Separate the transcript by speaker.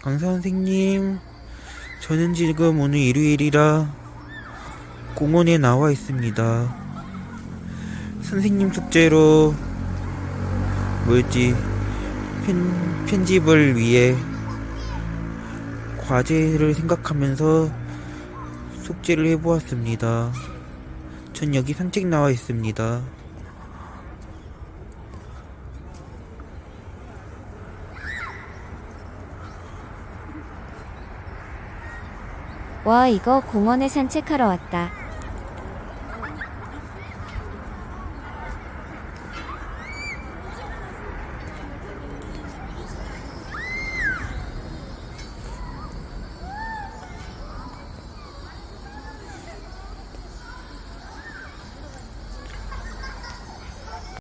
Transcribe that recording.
Speaker 1: 강사 선생님, 저는 지금 오늘 일요일이라 공원에 나와 있습니다. 선생님 숙제로 뭐였지? 편, 편집을 위해 과제를 생각하면서 숙제를 해보았습니다. 전 여기 산책 나와 있습니다.
Speaker 2: 와, 이거 공원에 산책하러 왔다.